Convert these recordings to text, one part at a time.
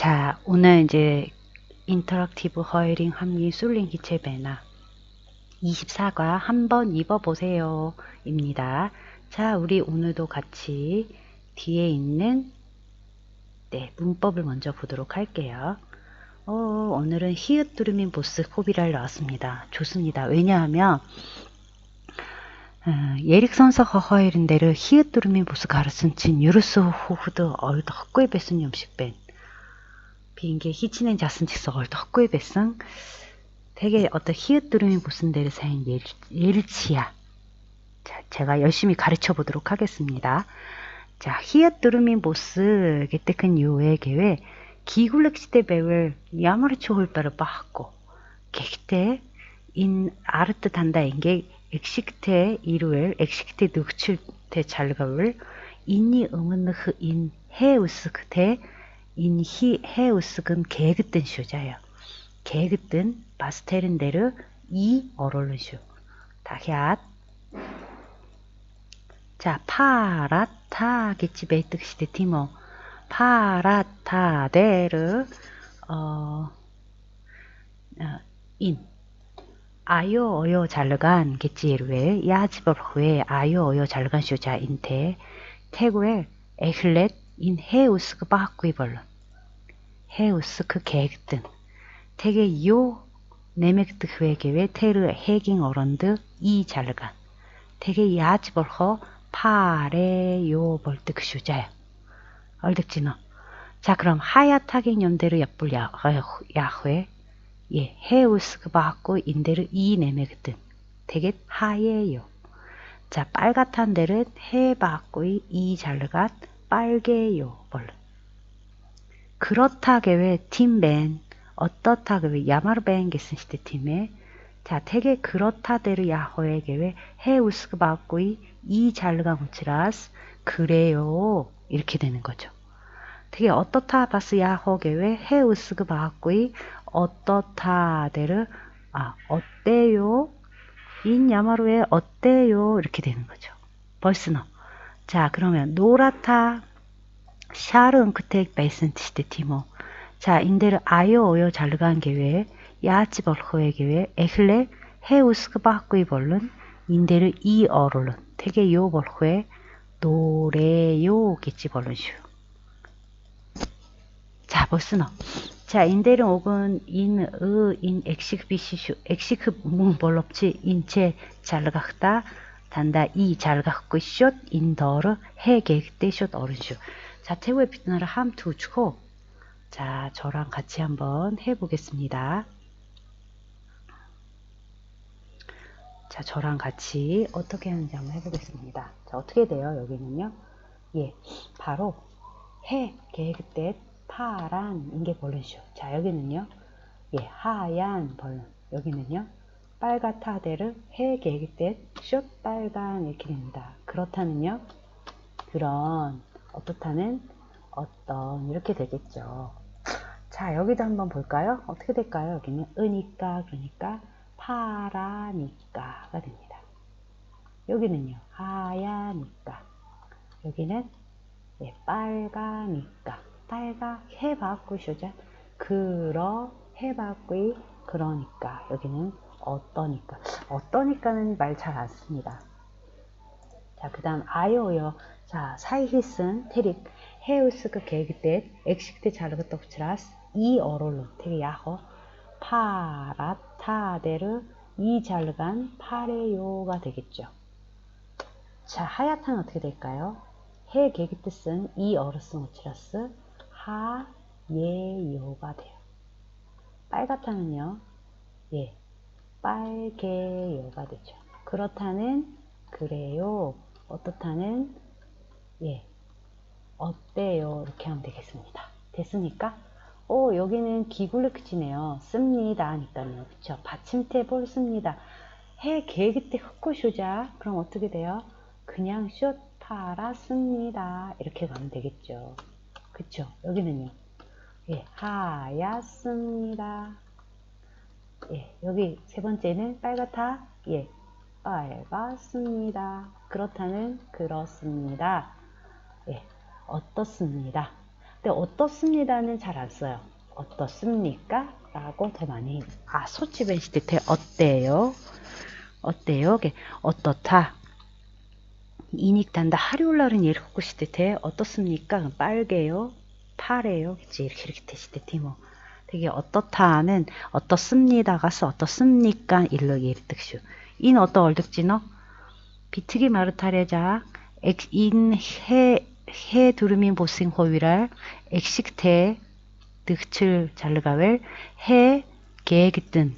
자, 오늘 이제 인터랙티브 허이링 함기 술링 기체 배나 24과 한번 입어보세요 입니다. 자, 우리 오늘도 같이 뒤에 있는 네, 문법을 먼저 보도록 할게요. 어, 오늘은 히읗 두루민 보스 코비랄 나왔습니다. 좋습니다. 왜냐하면 어, 예릭선서 허허이른데를 히읗 두루민 보스 가르슨 친 유르스 호후드 얼더 헛구이 베슨 염식벤 비행기 히치는 얼더 헛구이 베슨 되게 어떤 히읗 두루민 보슨 데를 사인 예르치야 자, 제가 열심히 가르쳐 보도록 하겠습니다. 자, 히읗 두루민 보스 게때큰 요에 계획 기굴렉 시대 배울 야마르초 홀바를 빠하고 객때 인 아르트 단다 인게 엑식테 이루엘 엑식테 늑출테 잘가울 인니 응은흐 인 헤우스크테 인히 헤우스근 개그뜬 쇼자요. 개그뜬 바스테른데르 이 어롤르쇼. 다히앗 자 파라타 뜻시데 티모 파라타데르 어, 어, 인 아요 어요 잘르간 게찌에루에 야지벌 후에 아요 어요 잘르간 쇼자 인테 태구에 에클렛 인 헤우스 그 바꾸이벌런 헤우스 그 계획든 태게 요 네맥드 흐에게왜 테르 해깅 어런드 이 잘르간 태게 야지 벌허 파레 요 벌드 그 쇼자야 얼득지너 자 그럼 하야타게 연대로 엿불 야흐에 예, 헤우스 그 받고 인데를 이 내매거든. 되게 하예요. 자, 빨갛단 데를 해 받고의 이 잘르갓 빨개요. 벌. 그렇다게 왜 팀벤 어떻다게 왜 야마르벤 게슨 시대 팀에 자, 되게 그렇다데르 야호에게 왜 헤우스그 받고의 이 잘르가 무치라스 그래요. 이렇게 되는 거죠. 되게 어떻다 바스 야호게 왜 헤우스그 받고의 어떻다대를 아 어때요? 인 야마루에 어때요? 이렇게 되는 거죠. 벌스너. 자 그러면 노라타 샤른 그텍 베이슨티시데 티모. 자 인데르 아요 오요 잘르간 게외 야치 벌호의 게외 에클레 헤우스그 바꾸이 벌른 인데르 이 어롤른 되게 요 벌호에 노래요 겠지 벌른 슈. 자 벌스너. 자, 인데르 옥은 인, 으, 인, 엑시크 비시슈, 엑시크 뭉벌럽치, 인체 잘가흐다, 단다, 이 잘가흐고 숏, 인더르, 해게, 그때 숏 어른슈. 자, 태우의 피트나를 함투 주고, 자, 저랑 같이 한번 해보겠습니다. 자, 저랑 같이 어떻게 하는지 한번 해보겠습니다. 자, 어떻게 돼요? 여기는요? 예, 바로 해, 계획 때 파란 인게 벌룬쇼. 자 여기는요. 예, 하얀 벌룬. 여기는요. 빨갛다데르 해계기때쇼 빨간 이렇게 됩니다. 그렇다는요. 그런 어떻다는 어떤 이렇게 되겠죠. 자 여기도 한번 볼까요? 어떻게 될까요? 여기는 으니까 그러니까 파라니까가 됩니다. 여기는요 하야니까 여기는 예, 빨가니까 빨가 해바꾸쇼자 그러 해바꾸이 그러니까 여기는 어떠니까 어떠니까는 말 잘 안 씁니다. 자, 그 다음 아요요. 자, 사이히슨 테릭 헤우스그 계획때 엑식때 자르그 떡치라스 이 어롤로 테리 야허 파라타데르 이 잘르간 파레요가 되겠죠. 자, 하얗탄 어떻게 될까요? 해 계획 뜻은 이 어르스 오치라스 하예요가 돼요. 빨갛다는요. 예, 빨개요가 되죠. 그렇다는 그래요. 어떻다는 예, 어때요? 이렇게 하면 되겠습니다. 됐습니까? 오, 여기는 기굴르크치네요. 씁니다. 하니까요. 그쵸? 받침태 볼 씁니다. 해 계획 때 흑고 쇼자. 그럼 어떻게 돼요? 그냥 숏 팔았습니다. 이렇게 가면 되겠죠. 그쵸? 여기는요. 예, 하얗습니다. 예, 여기 세 번째는 빨갛다. 예, 빨갛습니다. 그렇다는 그렇습니다. 예, 어떻습니다. 근데 어떻습니다는 잘 안 써요. 어떻습니까? 라고 더 많이 아 소치벤 시대 어때요? 어때요? 게 어떻다. 이닉단다 하리올라는 예를 갖고 시대 어떻습니까? 빨개요? 파래요? 그치 이렇게 이렇게 되시대 티모. 되게 어떻다는 어떻습니다가 써 어떻습니까? 일러 예를 뜻슈. 인 어떠 얼득지너? 비트기 마르타레자 인 해 해 두루민 보싱 호위랄 엑식테 득칠 잘르가웰 해 계획했던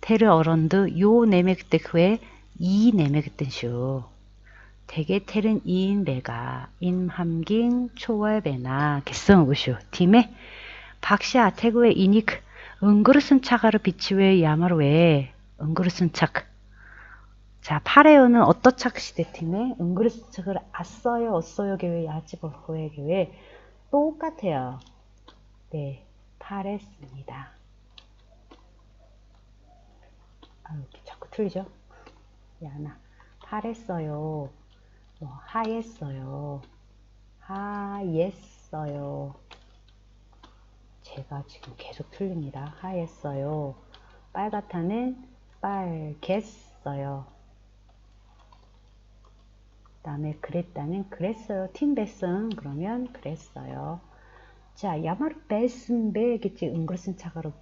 테르 어런드 요 내맥때 그에 이 내맥했던 슈. 대개 테른 이인 배가 인함깅 초월 배나 개성 우슈. 팀에 박시 아테구의 이닉 은그르슨 차가르 비치웨 야마르웨 은그르슨 착 자, 파레오는 어떠착 시대 팀에 은그르스 착을 아써요, 어써요 계획, 야치버호의 계획 똑같아요. 네, 파랬습니다. 아, 이렇게 자꾸 틀리죠? 야나, 파랬어요. 뭐, 하였어요. 하였어요. 제가 지금 계속 틀립니다. 하였어요. 빨갛다는 빨겠어요. 다음에 그랬다는 그랬어요. 팀 베슨 그러면 그랬어요. 자, 야마르 베슨베 겠지 은글쓴 차가로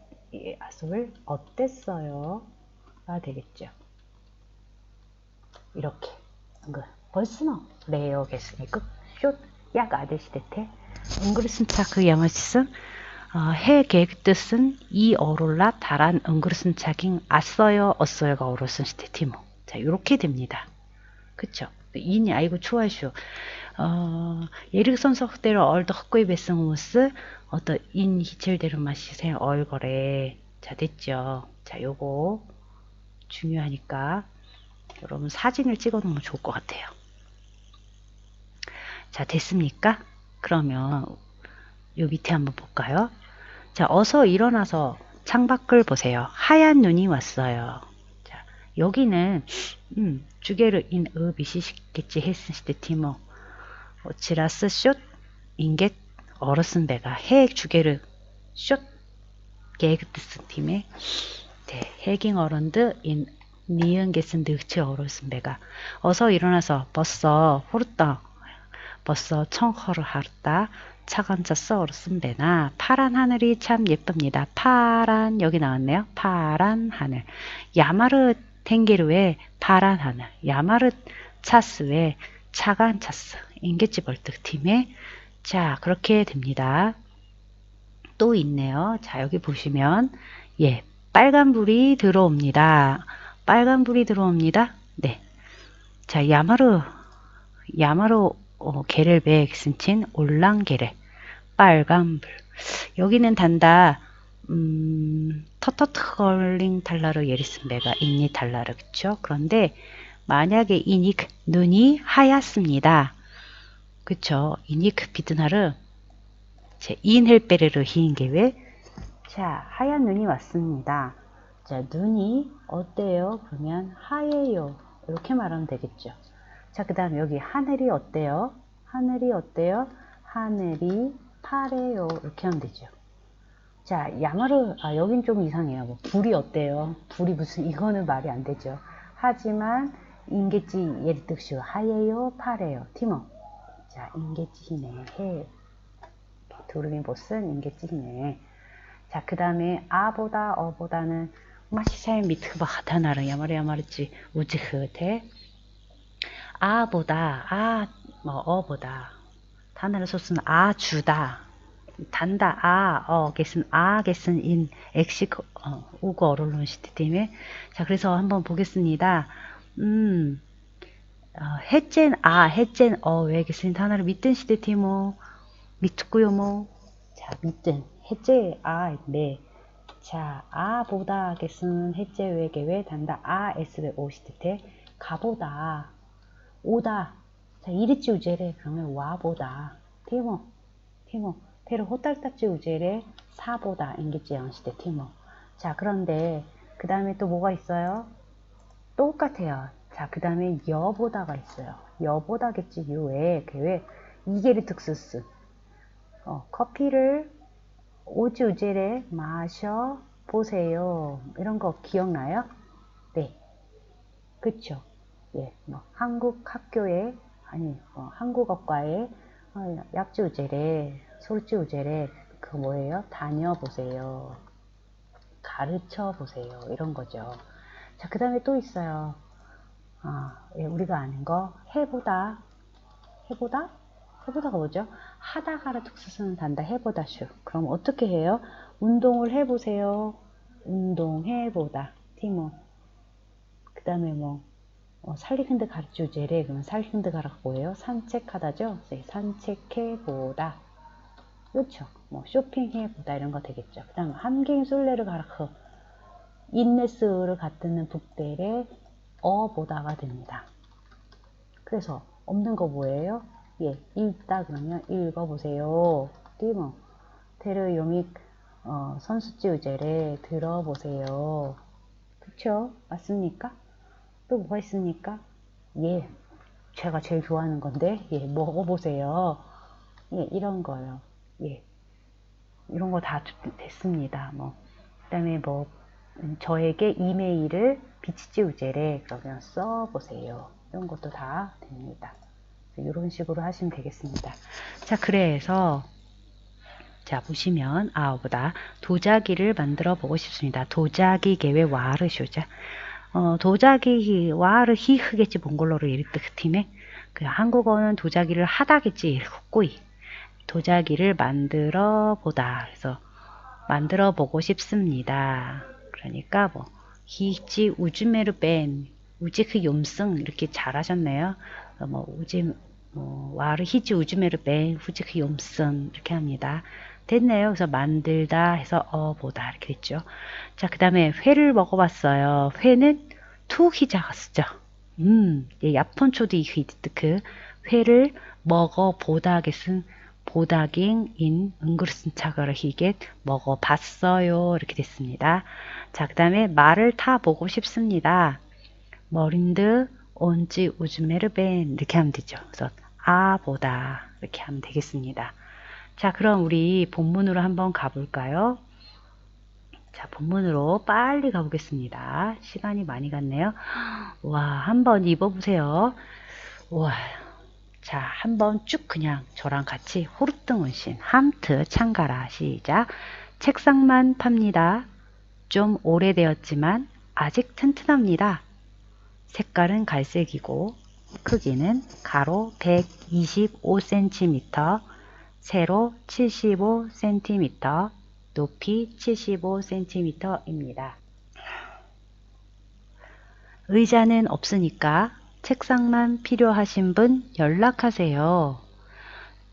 아속을 어땠어요? 가 되겠죠. 이렇게 은글 벌스너 레어겠으니까 숏약 아데시데테 은글쓴 차그 야마시슨 어, 해 계획 뜻은 이 어롤라 다란 은글쓴 차긴 아써요 어써요가 어롤쓴 시테 티모 자 이렇게 됩니다. 그쵸? 이니 아이고 추하쇼. 어, 예르선 석대로 얼더 헛구이 베승무스 어떤 인 히첼대로 마시세 얼거래. 자 됐죠. 자 요거 중요하니까 여러분 사진을 찍어 놓으면 좋을 것 같아요. 자 됐습니까? 그러면 요 밑에 한번 볼까요? 자 어서 일어나서 창밖을 보세요. 하얀 눈이 왔어요. 자 여기는 음, 주게르 인 의비시겠지 했을 티모 지라스 숏 인겟 어르슨 배가 핵 주게르 숏 게그트스 팀에 네, 해깅 어른드 인 니은 게슨 득치 어르슨 배가 어서 일어나서 벌써 호르다 벌써 청허를 하르다 차간자스 어르슨 배나 파란 하늘이 참 예쁩니다. 파란 여기 나왔네요. 파란 하늘 야마르 탱게르의 파란 하늘, 야마르 차스의 차간 차스, 인게치 벌떡 팀에 자 그렇게 됩니다. 또 있네요. 자 여기 보시면 예 빨간불이 들어옵니다. 빨간불이 들어옵니다. 네. 자 야마르 야마르 어, 게렐백 쓴친 올랑게레 빨간불 여기는 단다 음, 터터트걸링 달라르 예리슨베가 인니 달라르 그쵸? 그런데 만약에 이닉 눈이 하얗습니다. 그쵸? 이닉 비드나르 제 인헬베르르 히인게왜 자 하얀 눈이 왔습니다. 자 눈이 어때요? 그러면 하얘요. 이렇게 말하면 되겠죠. 자 그 다음 여기 하늘이 어때요? 하늘이 어때요? 하늘이 파래요. 이렇게 하면 되죠. 자, 야마르, 아, 여긴 좀 이상해요. 뭐, 불이 어때요? 불이 무슨, 이거는 말이 안 되죠. 하지만, 인게지, 뜻이 하예요, 파래요, 티모. 자, 인게지히네, 해. 도르민 보스는 인게지히네. 자, 그 다음에, 아보다, 어보다는, 마시사의 미트바 하타나르, 야마르, 야마르지, 우지흐테. 아보다, 아, 뭐, 어보다. 단어를 썼으면 아, 주다. 단다 아, 어, 겟은 아, 겟은 인, 엑식, 어, 우거 어롤론 시티 때문에. 자, 그래서 한번 보겠습니다. 음, 어, 해젠 아, 해젠 어, 왜 겟은 단어를 믿든 시티 티모, 믿고요 뭐. 자, 믿든, 해제 아, 네. 자, 아보다 겟은 해제 외게 왜 단다 아, 에스베 오 시티 때, 가보다, 오다. 자, 이리찌 우제래. 그러면 와보다. 티모, 티모. 페루 호탈타치 우젤의 사보다 인기지 영시대 티모. 자, 그런데 그 다음에 또 뭐가 있어요? 똑같아요. 자, 그 다음에 여보다가 있어요. 여보다겠지, 요 외에, 그 외, 이게르 특수스. 어, 커피를 오주제래 마셔 보세요. 이런 거 기억나요? 네. 그쵸. 예, 뭐, 한국 학교에, 아니, 어, 한국어과에, 어, 약주제래, 솔주제래, 그 뭐예요? 다녀보세요. 가르쳐 보세요. 이런 거죠. 자, 그 다음에 또 있어요. 아, 예, 우리가 아는 거, 해보다. 해보다? 해보다가 뭐죠? 하다가를 특수쓰는 단다. 해보다 슈. 그럼 어떻게 해요? 운동을 해보세요. 운동해보다. 티모. 그 다음에 뭐, 어, 살리근데 가르쳐주제래. 그러면 살리근데 가라 뭐예요? 산책하다죠? 네, 산책해보다. 그렇죠. 뭐 쇼핑해보다 이런 거 되겠죠. 그 다음 함갱 솔레를 가라크 인네스를 갖드는 북대래 어보다가 됩니다. 그래서 없는 거 뭐예요? 예, 읽다 그러면 읽어보세요. 띠모 테르 용익 어, 선수지우제를 들어보세요. 그쵸? 맞습니까? 또 뭐가 있습니까? 예, 제가 제일 좋아하는 건데 예, 먹어보세요. 예, 이런 거요. 예, 이런 거 다 됐습니다. 뭐, 그 다음에 뭐, 음, 저에게 이메일을 비치지 우제래 그러면 써보세요. 이런 것도 다 됩니다. 이런 식으로 하시면 되겠습니다. 자, 그래서 자, 보시면 아우보다 도자기를 만들어 보고 싶습니다. 도자기 계획 와르쇼자. 어, 도자기 와르 히흐겠지 몽골로를 이르트 그 팀에 그 한국어는 도자기를 하다겠지 이르꼬이 도자기를 만들어 보다. 그래서 만들어 보고 싶습니다. 그러니까 뭐 히지 우즈메르 벤 우지 그 염승 이렇게 잘하셨네요. 뭐 우지 뭐 와르 히지 우즈메르 벤 후지 그 염승 이렇게 합니다. 됐네요. 그래서 만들다 해서 어 보다 이렇게 됐죠. 자, 그 다음에 회를 먹어봤어요. 회는 투히자가 쓰죠. 음, 예, 야폰초디 히드크 회를 먹어보다겠은 보다깅 인 응그르슨 차가를 히겟 먹어봤어요. 이렇게 됐습니다. 자, 그 다음에 말을 타보고 싶습니다. 머린드 온지 우즈메르벤 이렇게 하면 되죠. 그래서 아보다 이렇게 하면 되겠습니다. 자, 그럼 우리 본문으로 한번 가볼까요? 자, 본문으로 빨리 가보겠습니다. 시간이 많이 갔네요. 와, 한번 입어보세요. 와, 자, 한번 쭉 그냥 저랑 같이 호르뚱 운신, 함트, 창가라, 시작. 책상만 팝니다. 좀 오래되었지만 아직 튼튼합니다. 색깔은 갈색이고 크기는 가로 125cm, 세로 75cm, 높이 75cm입니다. 의자는 없으니까 책상만 필요하신 분 연락하세요.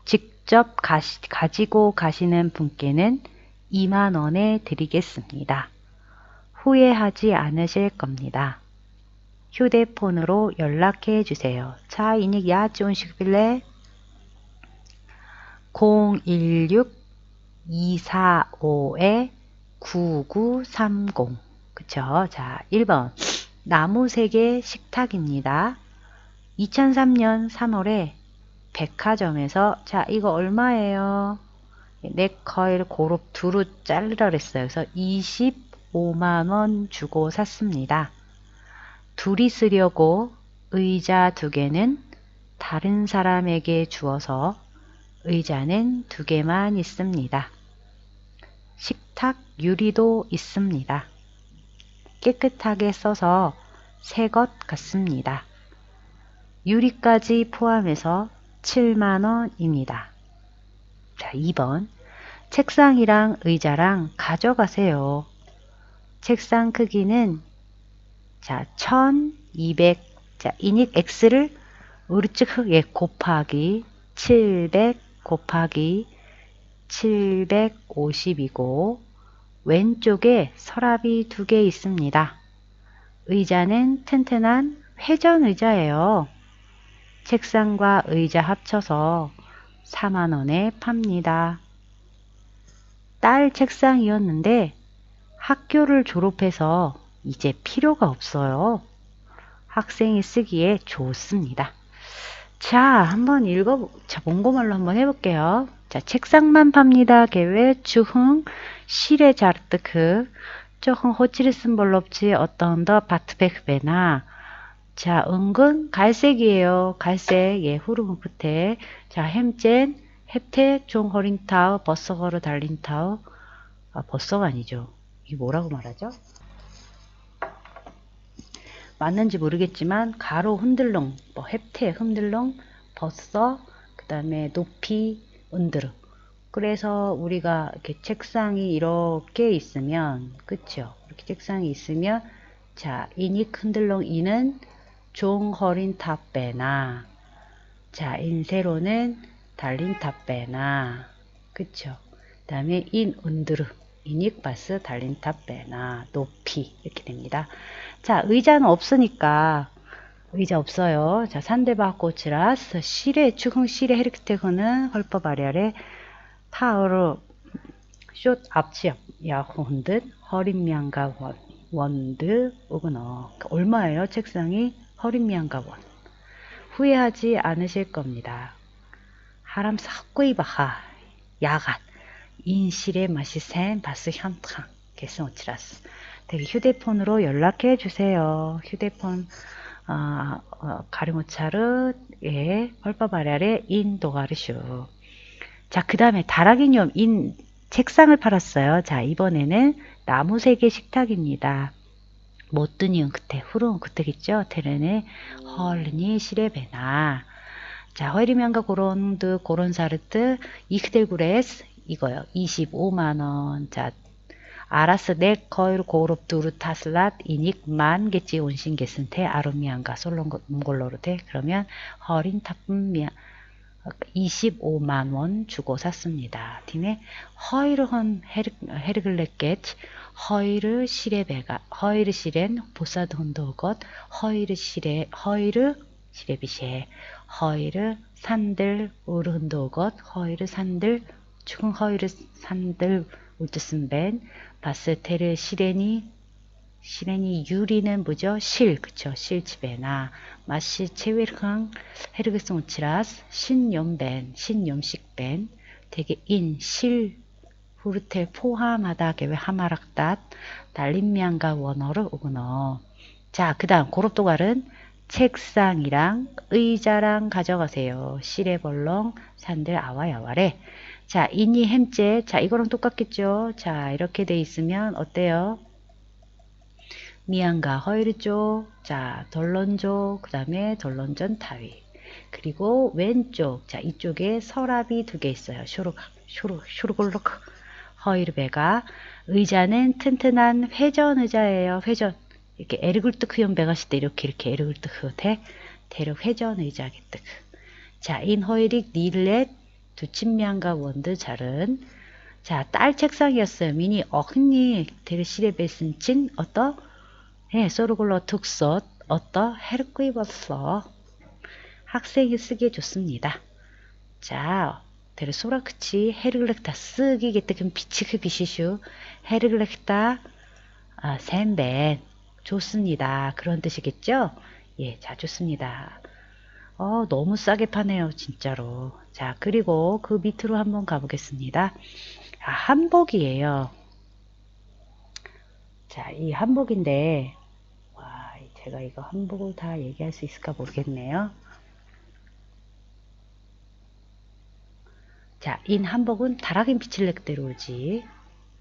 직접 가시, 가지고 가시는 분께는 2만원에 드리겠습니다. 후회하지 않으실 겁니다. 휴대폰으로 연락해 주세요. 자, 이닉 야 좋은 식 빌레 016-245-9930 그쵸? 자, 1번 나무세계 식탁입니다. 2003년 3월에 백화점에서 자 이거 얼마예요? 네커일 고롭 두루 자르라 그랬어요. 그래서 25만원 주고 샀습니다. 둘이 쓰려고 의자 두 개는 다른 사람에게 주어서 의자는 두 개만 있습니다. 식탁 유리도 있습니다. 깨끗하게 써서 새 것 같습니다. 유리까지 포함해서 7만원입니다. 자, 2번. 책상이랑 의자랑 가져가세요. 책상 크기는 자, 1200. 자, 이닉 x를 우측 흑에 곱하기 700 곱하기 750이고 왼쪽에 서랍이 두 개 있습니다. 의자는 튼튼한 회전 의자예요. 책상과 의자 합쳐서 4만원에 팝니다. 딸 책상이었는데 학교를 졸업해서 이제 필요가 없어요. 학생이 쓰기에 좋습니다. 자, 한번 읽어, 자, 몽고말로 한번 해볼게요. 자, 책상만 팝니다. 개외 주흥 시레 자르트크 조흥 호치리슨 볼롭지 어떤 더 바트베크베나 자, 은근 갈색이에요. 갈색, 예, 후르문 끝에. 자, 햄젠, 햅테, 종 허링타우, 버서거로 달린타우. 아, 버서가 아니죠. 이게 뭐라고 말하죠? 맞는지 모르겠지만 가로 흔들렁, 뭐 햅테 흔들렁, 벗어, 그 다음에 높이 은드르. 그래서 우리가 이렇게 책상이 이렇게 있으면, 그쵸? 이렇게 책상이 있으면, 자, 이닉 흔들렁 이는 종 허린 탑배나, 자, 인세로는 달린 탑배나, 그쵸? 그 다음에 인 은드르, 이닉 바스 달린 탑배나, 높이, 이렇게 됩니다. 자, 의자는 없으니까, 의자 없어요. 자, 꼬치라스, 시레, 추궁 시레 헤르크테그는 헐법 아래아래 타어로 숏 앞치 야혼듯 허린미안가 원, 원드 오그너. 얼마예요? 책상이 허린미안가 원. 후회하지 않으실 겁니다. 하람 사꾸이 바하 야간 인실의 맛이 센 바스 현탕 개성 오치라스. 되게 휴대폰으로 연락해 주세요. 휴대폰 어, 어, 가르모차르 예, 헐법 아래아래 인도가르슈. 자, 그 다음에 다락이뇽 인 책상을 팔았어요. 자, 이번에는 나무 세개 식탁입니다. 못드니은 그때 후루은 그때겠죠. 테르네 헐니 시레베나. 자, 허리면가 고론드 고론사르트 이크델구레스 이거요. 25만원. 자, 아라스 네 거일 고롭 두루 타슬랏 이닉 만 겠지 온신 게슨테 아로미안가 솔론 몽골로르테 그러면 허린 타품 미안 25만 원 주고 샀습니다. 팀에 허이르헌 헤르글레켓 허이르 시레베가 허이르 시렌 보사드 혼도것 허이르 시레 허이르 시레비셰 허이르 산들 우르 혼도것 허이르 산들 죽은 허이르 산들 울트슨벤 바스테르 시레니 시레니 유리는 뭐죠? 실, 그쵸? 실집에나 마시 체위르항 헤르그스 오치라스 신염벤, 신염식벤 되게 인, 실, 후르텔 포함하다 개왜 하마락닷 달림미안가 원어를 오그너 자, 그 다음 고롭도갈은 책상이랑 의자랑 가져가세요. 시레벌렁 산들 아와야와래 자, 인이 햄째. 자, 이거랑 똑같겠죠? 자, 이렇게 돼 있으면 어때요? 미안가 허이르 쪽, 자, 덜런족, 그 다음에 덜런전 타위. 그리고 왼쪽, 자, 이쪽에 서랍이 두 개 있어요. 쇼르, 쇼르, 쇼르골록, 허이르베가. 의자는 튼튼한 회전 의자예요. 회전. 이렇게 에르글뜨크 연배가실 때 이렇게 이렇게 에르글뜨크 대, 대륙 회전 의자겠뜨크. 자, 인 허이릭 닐렛 두친미안가 원드 잘은. 자, 딸 책상이었어요. 미니 어흥니 데르시레 베슨친 어떠? 예, 소르골로 특섯 어떠? 헤르꾸이버서 학생이 쓰기에 좋습니다. 자, 데르 소라크치 헤르글렉타 쓰기겠다 그럼 비치크 비시슈 헤르글렉타 아, 샘벤 좋습니다. 그런 뜻이겠죠? 예, 자 좋습니다. 어, 너무 싸게 파네요, 진짜로. 자, 그리고 그 밑으로 한번 가보겠습니다. 아, 한복이에요. 자, 이 한복인데, 와, 제가 이거 한복을 다 얘기할 수 있을까 모르겠네요. 자, 인 한복은 다락인 비칠렉대로 오지.